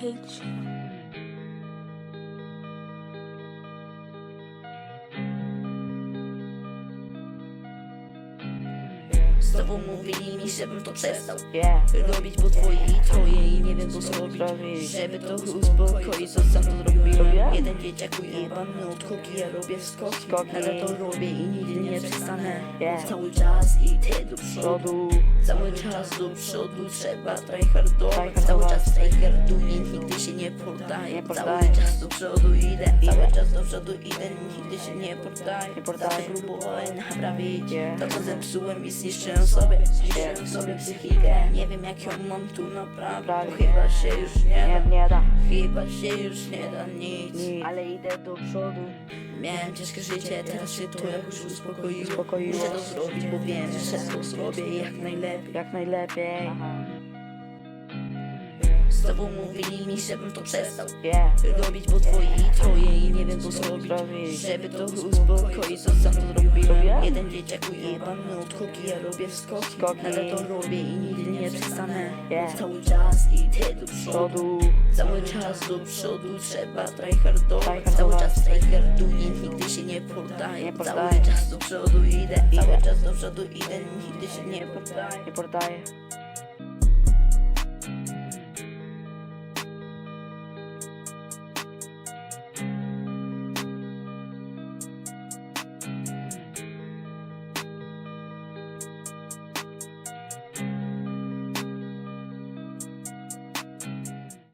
hate you. Z tobą mówili mi, żebym to przestał Yeah. Robić, bo twoje i twoje i nie wiem co zrobić. Żeby to uspokoić, co sam to zrobiłem? Jeden dzieciak ujebany od koki, ja robię skoki. Ale to robię i nigdy nie przestanę. Cały czas idę do Przodu. Cały czas do przodu trzeba tryhardować. Cały czas tryharduję, nigdy się nie poddaję Cały czas do przodu idę Cały czas do przodu idę, nigdy się nie poddaję. Zawsze próbowałem naprawić. To co zepsułem i zniszczyłem sobie Zniszczyłem sobie psychikę Nie wiem jak ją mam tu naprawdę Bo Naprawić. chyba się już nie da. Chyba się już nie da nic Nic. Ale idę do przodu. Miałem ciężkie życie, teraz się to jakoś uspokoiło Uspokoiło. Muszę to zrobić, bo wiem, że to zrobię jak najlepiej Jak najlepiej. Z tobą mówili mi, żebym to przestał Yeah. Robić, bo twoje i twoje i nie wiem co zrobić Zrobić. Żeby to uspokoić, co sam to? Jeden dzieciak ujebany od koki, ja robię skoki Skoki. Ale to robię i nigdy nie przestanę Yeah. Cały czas idę do przodu. Cały czas do przodu trzeba tryhardować. Cały czas tryharduję, nigdy się nie poddaję Cały czas do przodu idę. Cały czas do przodu idę, nigdy się Nie poddaję.